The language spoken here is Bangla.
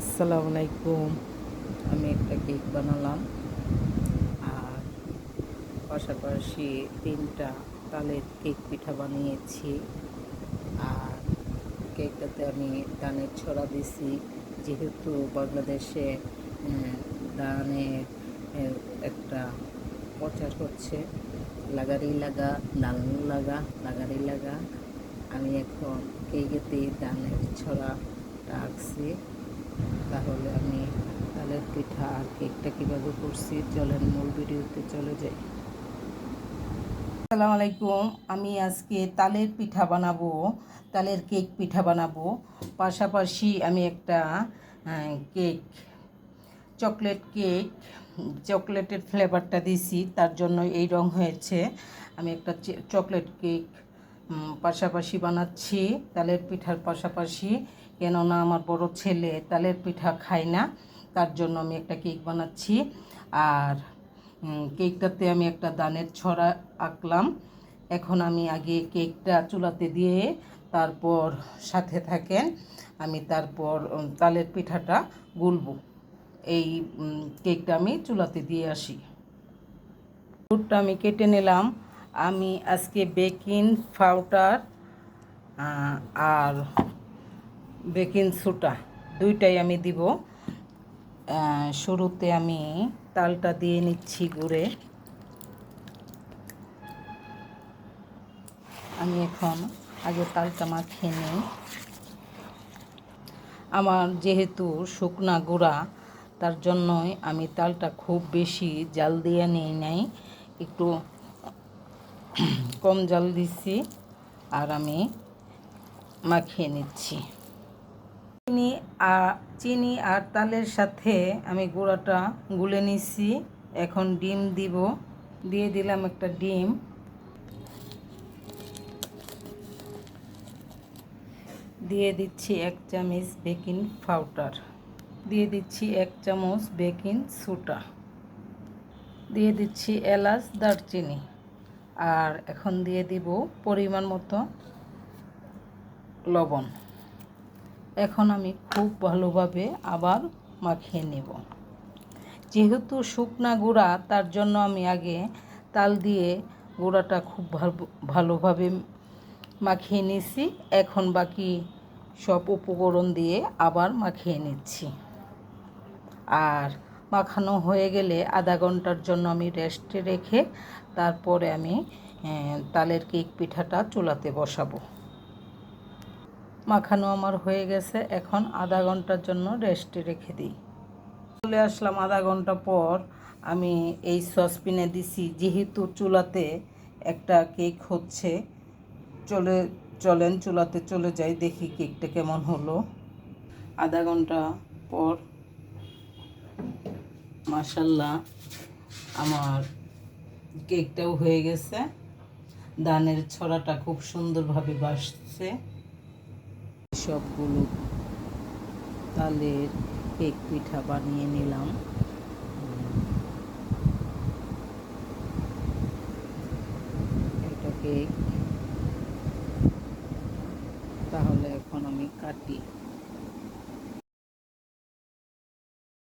আসসালামু আলাইকুম। আমি একটা কেক বানালাম। আর পাশাপাশি তিনটা তালের কেক পিঠা বানিয়েছি। আর কেকটাতে আমি ধানের ছড়া দিছি। যেহেতু বাংলাদেশে আহ, একটা প্রচার হচ্ছে লাগারি লাগা ডাল লাগা লাগারি লাগা। আমি এখন কেকেতে ধানের ছড়া রাখছি তাহলে আমি তালের পিঠা আর কেকটা কীভাবে করছি চলেন মূল ভিডিওতে চলে যাই। আসসালামু আলাইকুম, আমি আজকে তালের পিঠা বানাবো, তালের কেক পিঠা বানাবো। পাশাপাশি আমি একটা কেক, চকলেট কেক, চকলেটের ফ্লেভারটা দিছি তার জন্য এই রং হয়েছে। আমি একটা চকলেট কেক পাশাপাশি বানাচ্ছি তালের পিঠার পাশাপাশি। কেননা আমার বড় ছেলে তালের পিঠা খায় না, তার জন্য আমি একটা কেক বানাচ্ছি। আর কেকটাতে আমি একটা দানের ছড়া আঁকলাম। এখন আমি আগে কেকটা চুলাতে দিয়ে তারপর সাথে থাকেন, আমি তারপর তালের পিঠাটা গুলবো। এই কেকটা আমি চুলাতে দিয়ে আসি। দুধটা আমি কেটে নিলাম। আমি আজকে বেকিং পাউডার আর বেকিং সোডা দুইটাই আমি দিব। শুরুতে আমি তালটা দিয়ে নিচ্ছি গুড়ে। আমি এখন আগে তালটা মাখিয়ে নিই। আমার যেহেতু শুকনা গুঁড়া, তার জন্যই আমি তালটা খুব বেশি জাল দিয়ে নিই নাই। একটু কম জাল দিচ্ছি আর আমি মাখিয়ে নিচ্ছি। চিনি আর চিনি আর তালের সাথে আমি গুঁড়াটা গুলে নিচ্ছি। এখন ডিম দিব। দিয়ে দিলাম একটা ডিম। দিয়ে দিচ্ছি এক চামচ বেকিং পাউডার। দিয়ে দিচ্ছি এক চামচ বেকিং সোডা। দিয়ে দিচ্ছি এলাচ, দারচিনি। আর এখন দিয়ে দিব পরিমাণ মতো লবণ। এখন আমি খুব ভালোভাবে আবার মাখিয়ে নেব। যেহেতু শুকনা গুঁড়া, তার জন্য আমি আগে তাল দিয়ে গুঁড়াটা খুব ভালো ভালোভাবে মাখিয়ে নিছি এখন বাকি সব উপকরণ দিয়ে আবার মাখিয়ে নিচ্ছি। আর মাখানো হয়ে গেলে আধা ঘণ্টার জন্য আমি রেস্টে রেখে তারপরে আমি তালের কেক পিঠাটা চুলাতে বসাবো। মাখানো আমার হয়ে গেছে, এখন আধা ঘণ্টার জন্য রেস্টে রেখে দিই। চলে আসলাম আধা ঘণ্টা পর আমি এই সসপিনে দিছি, যেহেতু চুলাতে একটা কেক হচ্ছে, চলে, চলেন চুলাতে চলে যাই, দেখি কেকটা কেমন হলো। আধা ঘণ্টা পর মাসাল্লাহ আমার কেকটাও হয়ে গেছে। দানের ছড়াটা খুব সুন্দরভাবে বাসছে। সবগুলো তালের কেক পিঠা বানিয়ে নিলাম। এটা কেক। তাহলে এখন আমি কাটি।